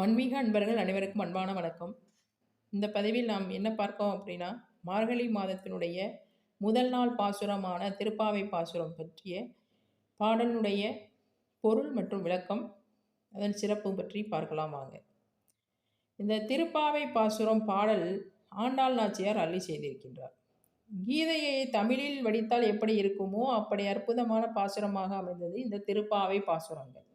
ஆன்மீக அன்பர்கள் அனைவருக்கும் அன்பான வணக்கம். இந்த பதிவில் நாம் என்ன பார்க்கோம் அப்படின்னா மார்கழி மாதத்தினுடைய முதல் நாள் பாசுரமான திருப்பாவை பாசுரம் பற்றிய பாடலுடைய பொருள் மற்றும் விளக்கம் அதன் சிறப்பு பற்றி பார்க்கலாம் வாங்க. இந்த திருப்பாவை பாசுரம் பாடல் ஆண்டாள் நாச்சியார் அள்ளி செய்திருக்கின்றார். கீதையை தமிழில் வடித்தால் எப்படி இருக்குமோ அப்படி அற்புதமான பாசுரமாக அமைந்தது இந்த திருப்பாவை பாசுரங்கள்.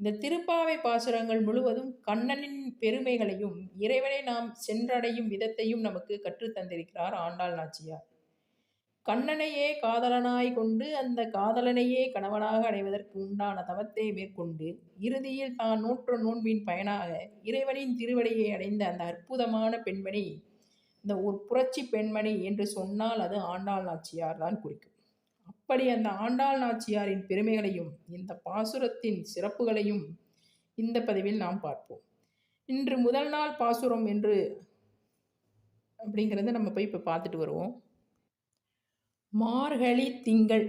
இந்த திருப்பாவை பாசுரங்கள் முழுவதும் கண்ணனின் பெருமைகளையும் இறைவனை நாம் சென்றடையும் விதத்தையும் நமக்கு கற்றுத்தந்திருக்கிறார் ஆண்டாள் நாச்சியார். கண்ணனையே காதலனாய் கொண்டு அந்த காதலனையே கணவனாக அடைவதற்கு உண்டான தவத்தை மேற்கொண்டு இறுதியில் தான் நூற்று நோன்பின் பயனாக இறைவனின் திருவடியை அடைந்த அந்த அற்புதமான பெண்மணி இந்த ஒரு புரட்சி பெண்மணி என்று சொன்னால் அது ஆண்டாள் நாச்சியார் தான் குறிக்கும். அப்படி அந்த ஆண்டாள் நாச்சியாரின் பெருமைகளையும் இந்த பாசுரத்தின் சிறப்புகளையும் இந்த பதிவில் நாம் பார்ப்போம். இன்று முதல் நாள் பாசுரம் என்று அப்படிங்கிறத நம்ம போய் இப்போ பார்த்துட்டு வருவோம். மார்கழி திங்கள்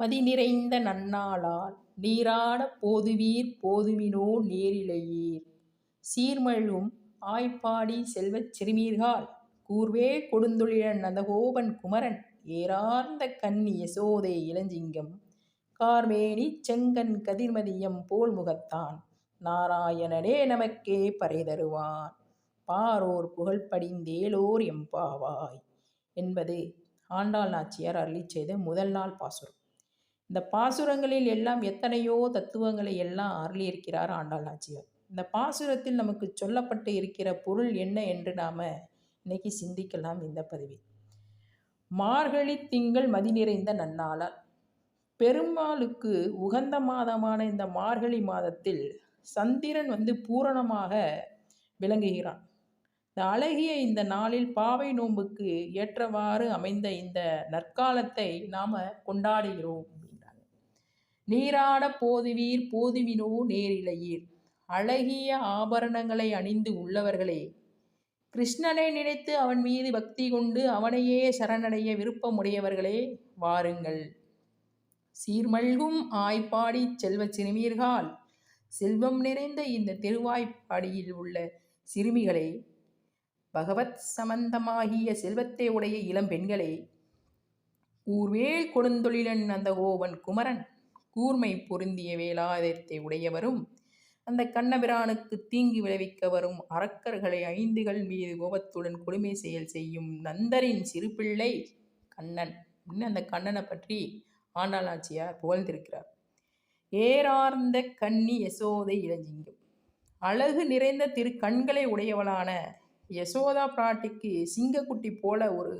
பதி நிறைந்த நன்னாளால் நீராட போதுவீர் போதுமினோ நேரிழையீர். சீர்மழும் ஆய்ப்பாடி செல்வச் சிறுமீர்கால் கூர்வே கொடுந்தொழிலன் நந்தகோபன் குமரன் ஏறார்ந்த கண்ணி யசோதை இளஞ்சிங்கம். கார்மேனி செங்கன் கதிர்மதியம் போல் முகத்தான். நாராயணனே நமக்கே பறை தருவான். பாரோர் புகழ் படிந்தேலோர் எம்பாவாய். என்பது ஆண்டாள் நாச்சியார் அருளி செய்த முதல் நாள் பாசுரம். இந்த பாசுரங்களில் எல்லாம் எத்தனையோ தத்துவங்களை எல்லாம் அருளியிருக்கிறார் ஆண்டாள் நாச்சியார். இந்த பாசுரத்தில் நமக்கு சொல்லப்பட்டு இருக்கிற பொருள் என்ன என்று நாம் இன்னைக்கு சிந்திக்கலாம் இந்த பதிவில். மார்கழி திங்கள் மதி நிறைந்த நன்னாளால். பெருமாளுக்கு உகந்த மாதமான இந்த மார்கழி மாதத்தில் சந்திரன் வந்து பூரணமாக விளங்குகிறான். இந்த அழகிய இந்த நாளில் பாவை நோன்புக்கு ஏற்றவாறு அமைந்த இந்த நற்காலத்தை நாம் கொண்டாடுகிறோம் அப்படின்றாங்க. நீராட போதுவீர் போதுவினோ நேரிழையீர் அழகிய ஆபரணங்களை அணிந்து உள்ளவர்களே கிருஷ்ணனை நினைத்து அவன் மீது பக்தி கொண்டு அவனையே சரணடைய விருப்பமுடையவர்களே வாருங்கள். சீர்மல்கும் ஆய்ப்பாடி செல்வ சிறுமீர்கால் செல்வம் நிறைந்த இந்த திருவாய்ப்பாடியில் உள்ள சிறுமிகளே பகவத் சம்பந்தமாகிய செல்வத்தை உடைய இளம் பெண்களே ஊர்வேல் கொடுந்தொழிலன் அந்த ஓவன் குமரன் கூர்மை பொருந்திய வேலாதத்தை உடையவரும் அந்த கண்ணபிரானுக்கு தீங்கு விளைவிக்க வரும் அரக்கர்களை ஐந்துகள் மீது கோபத்துடன் கொடுமை செயல் செய்யும் நந்தரின் சிறு பிள்ளை கண்ணன். அப்படின்னு அந்த கண்ணனை பற்றி ஆண்டாளாச்சியார் புகழ்ந்திருக்கிறார். ஏறார்ந்த கண்ணி யசோதை இளஞ்சிங்கம். அழகு நிறைந்த திரு கண்களை உடையவளான யசோதா பிராட்டிக்கு சிங்கக்குட்டி போல ஒரு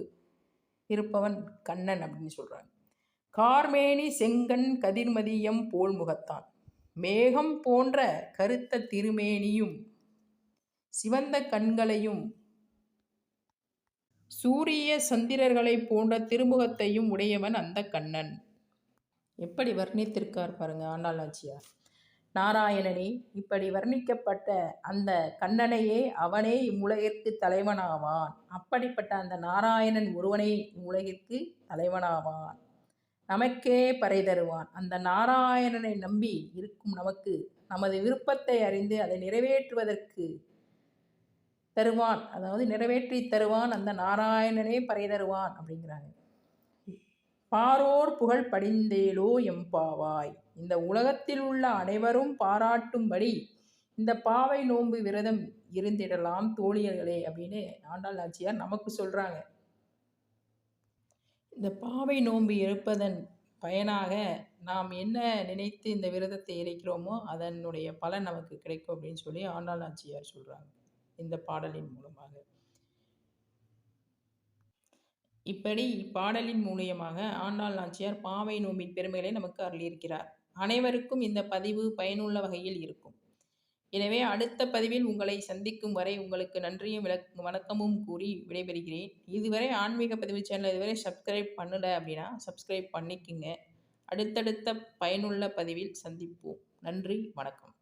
இருப்பவன் கண்ணன் அப்படின்னு சொல்கிறாங்க கார்மேனி செங்கன் கதிர்மதியம் போல் முகத்தான். மேகம் போன்ற கருத்த திருமேனியும் சிவந்த கண்களையும் சூரிய சந்திரர்களைப் போன்ற திருமுகத்தையும் உடையவன் அந்த கண்ணன். எப்படி வர்ணித்திருக்கார் பாருங்க ஆண்டாளாச்சியார். நாராயணனே இப்படி வர்ணிக்கப்பட்ட அந்த கண்ணனையே அவனே இம்முலகிற்கு தலைவனாவான். அப்படிப்பட்ட அந்த நாராயணன் ஒருவனே இம்முலகிற்கு தலைவனாவான். நமக்கே பறை தருவான். அந்த நாராயணனை நம்பி இருக்கும் நமக்கு நமது விருப்பத்தை அறிந்து அதை நிறைவேற்றுவதற்கு தருவான். அதாவது நிறைவேற்றி தருவான் அந்த நாராயணனே பறை தருவான் அப்படிங்கிறாங்க. பாரோர் புகழ் படிந்தேலோ எம்பாவாய் இந்த உலகத்தில் உள்ள அனைவரும் பாராட்டும்படி இந்த பாவை நோன்பு விரதம் இருந்திடலாம் தோழியர்களே அப்படின்னு ஆண்டாள் ஆட்சியார் நமக்கு சொல்கிறாங்க இந்த பாவை நோன்பு இருப்பதன் பயனாக நாம் என்ன நினைத்து இந்த விரதத்தை இறைக்கிறோமோ அதனுடைய பலன் நமக்கு கிடைக்கும் அப்படின்னு சொல்லி ஆண்டாள் நாச்சியார் சொல்கிறாங்க இந்த பாடலின் மூலமாக. இப்படி இப்பாடலின் மூலியமாக ஆண்டாள் நாச்சியார் பாவை நோம்பின் பெருமைகளை நமக்கு அருளியிருக்கிறார். அனைவருக்கும் இந்த பதிவு பயனுள்ள வகையில் இருக்கும். எனவே அடுத்த பதிவில் உங்களை சந்திக்கும் வரை உங்களுக்கு நன்றியும் விளக் வணக்கமும் கூறி விடைபெறுகிறேன். இதுவரை ஆன்மீக பதிவு சேனல் இதுவரை சப்ஸ்கிரைப் பண்ணலை அப்படின்னா சப்ஸ்கிரைப் பண்ணிக்கிங்க. அடுத்தடுத்த பயனுள்ள பதிவில் சந்திப்போம். நன்றி வணக்கம்.